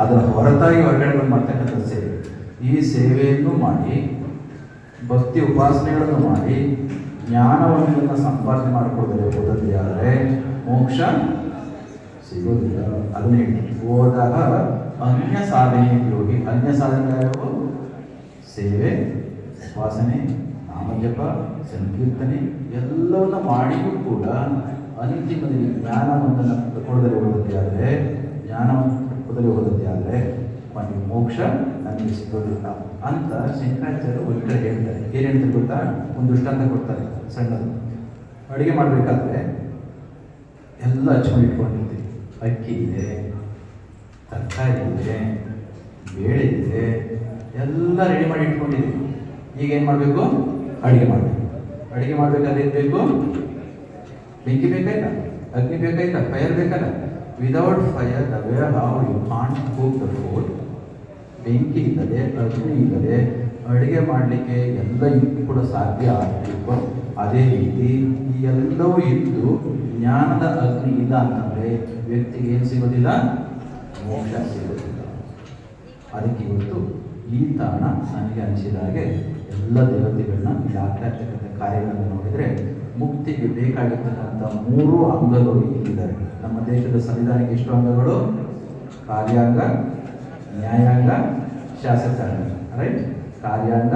ಅದರ ಹೊರತಾಗಿ ಹೊರಗಡೆ ಬಂದು ಮಾಡ್ತಕ್ಕಂಥ ಸೇವೆ. ಈ ಸೇವೆಯನ್ನು ಮಾಡಿ, ಭಕ್ತಿ ಉಪಾಸನೆಗಳನ್ನು ಮಾಡಿ ಜ್ಞಾನವನ್ನು ಸಂಪಾದನೆ ಮಾಡಿಕೊಳ್ಳದೆ ಹೋದಲ್ಲಿ ಆದರೆ ಮೋಕ್ಷ ಸಿಗೋದಿಲ್ಲ ಅದನ್ನೇ ಹೋದಾಗ ಅನ್ಯ ಸಾಧನೆ ಯೋಗಿ ಅನ್ಯ ಸಾಧನೆ ಸೇವೆ, ಉಪಾಸನೆ, ನಾಮಜಪ, ಸಂಕೀರ್ತನೆ ಎಲ್ಲವನ್ನು ಮಾಡಿಯೂ ಕೂಡ ಅಂತಿಮದಲ್ಲಿ ಜ್ಞಾನವನ್ನು ಪಡ್ಕೊಳ್ಳದೆ ಹೋದಂತೆ ಆದರೆ ಜ್ಞಾನವನ್ನು ಪಡ್ಕೊಳ್ಳದೆ ಹೋದದ್ದೇ ಆದರೆ ಅವನಿಗೆ ಮೋಕ್ಷ, ನನಗೆ ಸಿಗೋದಿಲ್ಲ ಅಂತ ಶಂಕರಾಚಾರ್ಯರು ಒಂದು ಕಡೆ ಹೇಳ್ತಾರೆ. ಏನು ಗೊತ್ತಾ? ಒಂದು ದೃಷ್ಟಾಂತ ಕೊಡ್ತಾರೆ ಸಣ್ಣದು. ಅಡುಗೆ ಮಾಡಬೇಕಾದ್ರೆ ಎಲ್ಲ ಹಚ್ಕೊಂಡು ಇಟ್ಕೊಂಡಿರ್ತೀವಿ. ಅಕ್ಕಿ ಇದೆ, ತರಕಾರಿ ಇದೆ, ಬೇಳೆ ಇದೆ, ಎಲ್ಲ ರೆಡಿ ಮಾಡಿ ಇಟ್ಕೊಂಡಿದ್ದೀವಿ. ಈಗ ಏನು ಮಾಡಬೇಕು? ಅಡುಗೆ ಮಾಡಬೇಕು. ಅಡುಗೆ ಮಾಡಬೇಕಾದ್ರೆ ಏನು ಬೇಕು? ಬೆಂಕಿ ಬೇಕಾಯ್ತಾ? ಅಗ್ನಿ ಬೇಕಾಯ್ತಾ? ಫೈರ್ ಬೇಕಲ್ಲ without fire the way how you can't cook the food ಬೆಂಕಿ ಇಲ್ಲದೆ, ಅಗ್ನಿ ಇಲ್ಲದೆ, ಅಡುಗೆ ಮಾಡಲಿಕ್ಕೆ ಎಲ್ಲ ಇದ್ದು ಕೂಡ ಸಾಧ್ಯ ಆಗಬೇಕು ಅದೇ ರೀತಿ ಈ ಎಲ್ಲವೂ ಇದ್ದು ಜ್ಞಾನದ ಅಗ್ನಿ ಇಲ್ಲ ಅಂತಂದರೆ ವ್ಯಕ್ತಿಗೆ ಏನು ಸಿಗೋದಿಲ್ಲ? ಮೋಕ್ಷ ಸಿಗೋದಿಲ್ಲ. ಅದಕ್ಕೆ ಇವತ್ತು ಈ ತಾಣ ನನಗೆ ಅನಿಸಿದ ಹಾಗೆ ಎಲ್ಲ ದೇವತೆಗಳನ್ನ ಇಲ್ಲಿ ಆಗ್ತಾ ಕಾರ್ಯಗಳನ್ನು ನೋಡಿದರೆ ಮುಕ್ತಿಗೆ ಬೇಕಾಗಿರ್ತಕ್ಕಂಥ ಮೂರು ಅಂಗಗಳು ಇಲ್ಲಿದ್ದಾರೆ. ನಮ್ಮ ದೇಶದ ಸಂವಿಧಾನಕ್ಕೆ ಎಷ್ಟು ಅಂಗಗಳು? ಕಾರ್ಯಾಂಗ, ನ್ಯಾಯಾಂಗ, ಶಾಸಕಾಂಗ. ರೈಟ್ ಕಾರ್ಯಾಂಗ,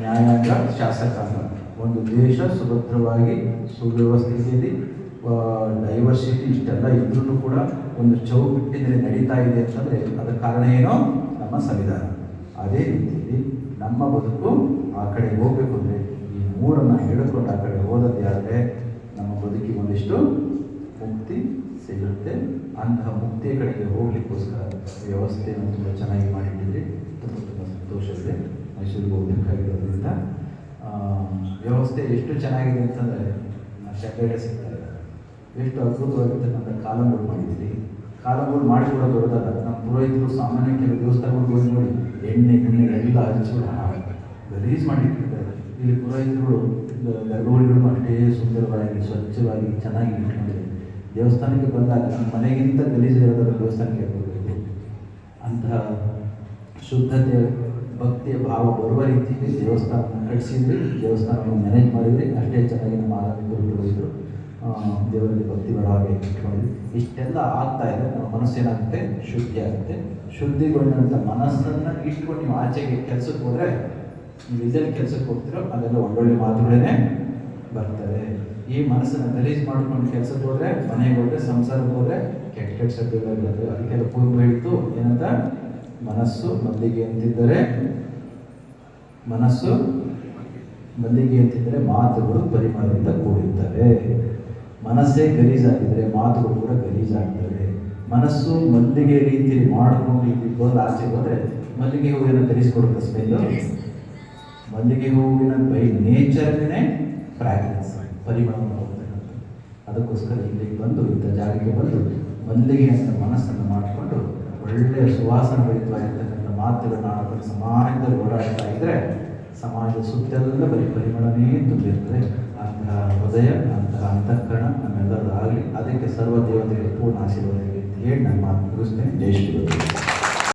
ನ್ಯಾಯಾಂಗ, ಶಾಸಕಾಂಗ. ಒಂದು ದೇಶ ಸುಭದ್ರವಾಗಿ ಸುವ್ಯವಸ್ಥೆಯಲ್ಲಿ ಡೈವರ್ಸಿಟಿ ಇಷ್ಟೆಲ್ಲ ಇದ್ರೂ ಕೂಡ ಒಂದು ಚೌಕಟ್ಟಿನಲ್ಲಿ ನಡೀತಾ ಇದೆ ಅಂತಂದರೆ ಅದರ ಕಾರಣ ಏನೋ? ನಮ್ಮ ಸಂವಿಧಾನ. ಅದೇ ರೀತಿಯಲ್ಲಿ ನಮ್ಮ ಬದುಕು ಆ ಕಡೆ ಹೋಗಬೇಕು ಅಂದರೆ ಈ ಮೂರನ್ನು ಹೇಳಿಕೊಂಡು ಆ ಕಡೆ ಒಂದಿಷ್ಟು ಮುಕ್ತಿ ಸಿಗುತ್ತೆ. ಅಂತಹ ಮುಕ್ತಿಯ ಕಡೆಗೆ ಹೋಗ್ಲಿಕ್ಕೋಸ್ಕರ ವ್ಯವಸ್ಥೆಯನ್ನು ತುಂಬ ಚೆನ್ನಾಗಿ ಮಾಡಿಟ್ಟಿದ್ರಿ ತುಂಬ ತುಂಬ ಸಂತೋಷ ಇದೆ. ಮೈಸೂರಿಗೆ ಹೋಗ್ಬೇಕಾಗಿರೋದ್ರಿಂದ ವ್ಯವಸ್ಥೆ ಎಷ್ಟು ಚೆನ್ನಾಗಿದೆ ಅಂತಂದರೆ ಶೆಕೆಡೆ ಸಿಗ್ತಾರೆ ಎಷ್ಟು ಅದ್ಭುತವಾಗಿರ್ತಕ್ಕಂಥ ಕಾಲಂಗಳು ಮಾಡಿದ್ರಿ ಕಾಲಂಗಳು ಮಾಡಿಕೊಡೋ ದೊಡ್ಡದಲ್ಲ. ನಮ್ಮ ಪುರೋಹಿತರು ಸಾಮಾನ್ಯ ಕೆಲವು ದೇವಸ್ಥಾನಗಳು ಹೋಗಿ ನೋಡಿ, ಎಣ್ಣೆ ಗಿಣ್ಣೆ ಎಲ್ಲ ಹಚ್ಚಿಬಿಟ್ಟು ರಿಲೀಸ್ ಮಾಡಿಟ್ಟಿರ್ತಾರೆ. ಇಲ್ಲಿ ಪುರೋಹಿತರುಗಳು ಗರ್ಭಗುಡಿಗಳು ಅಷ್ಟೇ ಸುಂದರವಾಗಿ ಸ್ವಚ್ಛವಾಗಿ ಚೆನ್ನಾಗಿ ಇಟ್ಕೊಂಡಿದೆ ದೇವಸ್ಥಾನಕ್ಕೆ ಬಂದಾಗ ನಮ್ಮ ಮನೆಗಿಂತ ಗಲೀಜು ಇರೋದಾದ್ರೆ ದೇವಸ್ಥಾನಕ್ಕೆ ಹೋಗಬೇಕು ಅಂತಹ ಶುದ್ಧತೆ, ಭಕ್ತಿಯ ಭಾವ ಬರುವ ರೀತಿಯಲ್ಲಿ ದೇವಸ್ಥಾನವನ್ನು ಕಟ್ಟಿಸಿದ್ವಿ ದೇವಸ್ಥಾನವನ್ನು ಮ್ಯಾನೇಜ್ ಮಾಡಿದ್ವಿ. ಅಷ್ಟೇ ಚೆನ್ನಾಗಿ ನಮ್ಮ ಆರಾಧಕರು ಪುರೋಹಿತರು ದೇವರಲ್ಲಿ ಭಕ್ತಿ ಬರೋ ಹಾಗೆ ಇಟ್ಕೊಂಡಿದ್ವಿ. ಇಷ್ಟೆಲ್ಲ ಆಗ್ತಾ ಇದೆ. ನಮ್ಮ ಮನಸ್ಸೇನಾಗುತ್ತೆ? ಶುದ್ಧಿ ಆಗುತ್ತೆ. ಶುದ್ಧಿಗೊಂಡಂಥ ಮನಸ್ಸನ್ನು ಇಟ್ಕೊಂಡು ನೀವು ಆಚೆಗೆ ಕೆಲಸಕ್ಕೆ ಹೋದರೆ ಇದರಲ್ಲಿ ಕೆಲಸಕ್ಕೆ ಹೋಗ್ತಿರೋ ಅದೆಲ್ಲ ಒಳ್ಳೊಳ್ಳೆ ಮಾತುಗಳೇ ಬರ್ತವೆ ಈ ಮನಸ್ಸನ್ನು ಗಲೀಜು ಮಾಡ್ಕೊಂಡು ಕೆಲಸಕ್ಕೆ ಹೋದ್ರೆ, ಮನೆಗೆ ಹೋದ್ರೆ, ಸಂಸಾರಕ್ಕೆ ಹೋದ್ರೆ ಕೆಟ್ಟ ಕೆಟ್ಟ ಶಬ್ದಗಳು ಬರ್ತವೆ. ಅದಕ್ಕೆಲ್ಲ ಪೂರ್ವ ಇತ್ತು. ಏನಂತ? ಮನಸ್ಸು ಮಲ್ಲಿಗೆ ಅಂತಿದ್ದರೆ, ಮನಸ್ಸು ಮಲ್ಲಿಗೆ ಅಂತಿದ್ದರೆ ಮಾತುಗಳು ಪರಿಮಳದಿಂದ ಕೂಡಿರ್ತವೆ. ಮನಸ್ಸೇ ಗಲೀಜಾಗಿದ್ದರೆ ಮಾತುಗಳು ಕೂಡ ಗಲೀಜಾಗ್ತವೆ. ಮನಸ್ಸು ಮಲ್ಲಿಗೆ ರೀತಿಯಲ್ಲಿ ಮಾಡಿಕೊಂಡು ಇಲ್ಲಿ ಆಚೆ ಹೋದರೆ ಮಲ್ಲಿಗೆ ಹೂವಿನ ಧರಿಸ್ಕೊಡುತ್ತೆ ಸ್ಮೆಲ್ಲು? ಮಲ್ಲಿಗೆ ಹೂವಿನ ಬೈ ನೇಚರ್ನೇ ಫ್ರಾಗ್ರೆನ್ಸ್ ಪರಿಮಳ ಅದಕ್ಕೋಸ್ಕರ ಇಲ್ಲಿಗೆ ಬಂದು ಇಂಥ ಜಾಗಕ್ಕೆ ಬಂದು ಮಲ್ಲಿಗೆ ಅಂತ ಮನಸ್ಸನ್ನು ಮಾಡಿಕೊಂಡು ಒಳ್ಳೆಯ ಸುವಾಸನ ಭರಿತವಾಗಿರ್ತಕ್ಕಂಥ ಮಾತುಗಳನ್ನ ಆಡ್ಕೊಂಡು ಸಮಾಜದಲ್ಲಿ ಓಡಾಡ್ತಾ ಇದ್ದರೆ ಸಮಾಜದ ಸುತ್ತೆಲ್ಲ ಬರೀ ಪರಿಮಳನೇ ತುಂಬಿರ್ತದೆ. ಅಂತಹ ಹೃದಯ ಅಂತಹ ಅಂತಃಕರಣ ನಮ್ಮೆಲ್ಲರದಾಗಲಿ. ಅದಕ್ಕೆ ಸರ್ವ ದೇವತೆಗಳ ಪೂರ್ಣ ಆಶೀರ್ವಾದ ಹೇಳಿ ನಾನು ಮಾತು ಮುಗಿಸ್ತೇನೆ. ಜೈ ಶ್ರೀ.